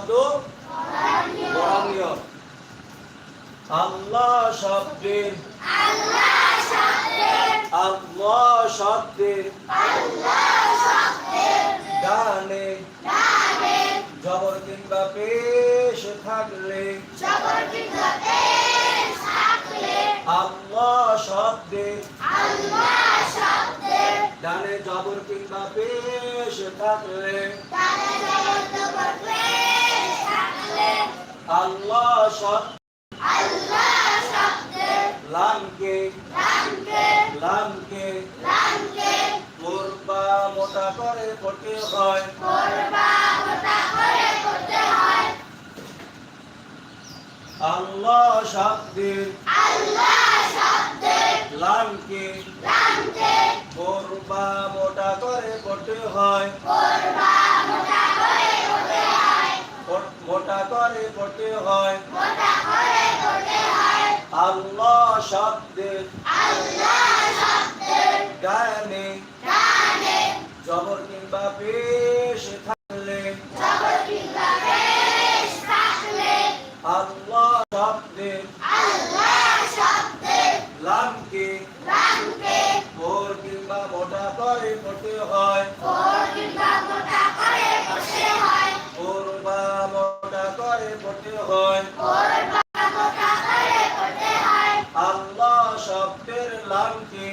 শব্দ আল্লাহ শব্দের আল্লাহ শব্দের গানে জবর কিংবা পেশ থাকলে আল্লাহ শব্দের ডানে জবর কিংবা পেশ থাকলে আল্লাহ শব্দ লামকে লামকে মোরবা মোটা করে পড়তে হয়। আল্লাহ শব্দের লামকে মোরবা মোটা করে পড়তে হয়। মোটা করে পড়তে হয়। গোটা করে পড়তে হয়। আল্লাহ শব্দে আল্লাহ শব্দে গানে গানে জবর কিংবা পেশ থাকলে জবর কিংবা পেশ থাকলে আল্লাহ শব্দের শব্দের লামকে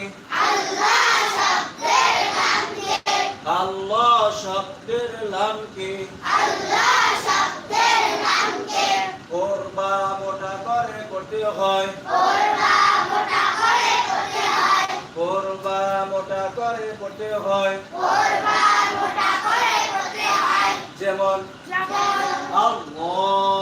আল্লাহ শব্দের লামকে কোরবা মোটা করে করতে হয়। কোরবা মোটা করে করতে হয়। যেমন আল্লাহ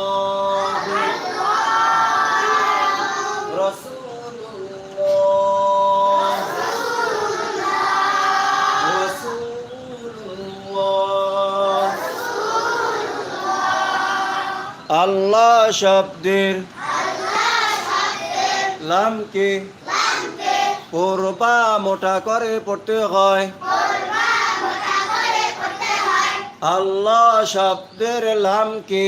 আল্লাহ শব্দের লামকে কোরবা মোটা করে পড়তে হয়। আল্লাহ শব্দের লামকে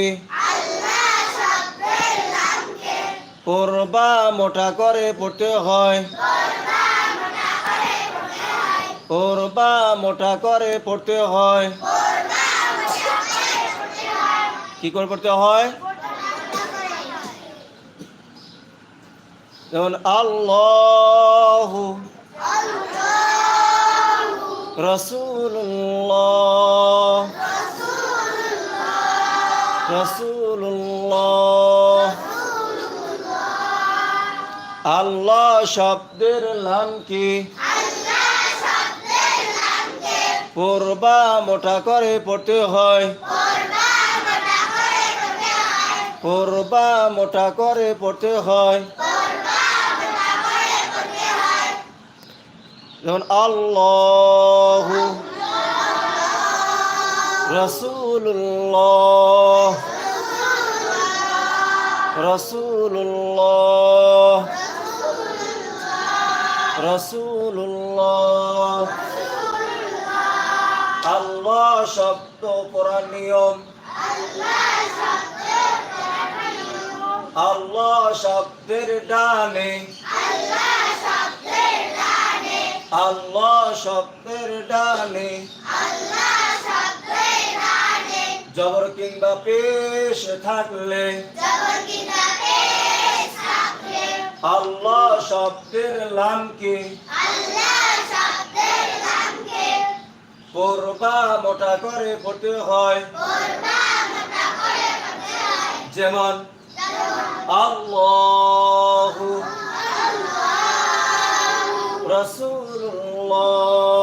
কোরবা মোটা করে পড়তে হয়। কোরবা মোটা করে পড়তে হয়। কি করে পড়তে হয়? যেমন আল্লাহ রসুল্লাহ রসুল্লাহ আল্লাহ শব্দের নাম কি? পড়বা মোটা করে পড়তে হয়। পড়বা মোটা করে পড়তে হয়। যেমন আল্লাহ রসুল্লাহ রসুল্লাহ রসুল্লাহ আল্লাহ শব্দ পড়ার নিয়ম। আল্লাহ শব্দের ডানে আল্লাহ শব্দের ডানে। আল্লাহ শব্দের ডানে। জবর কিংবা পেশ থাকলে। জবর কিংবা পেশ থাকলে। আল্লাহ শব্দের লামকে করবা মোটা করে পড়তে হয়। যেমন আল্লাহ রসুল্লাহ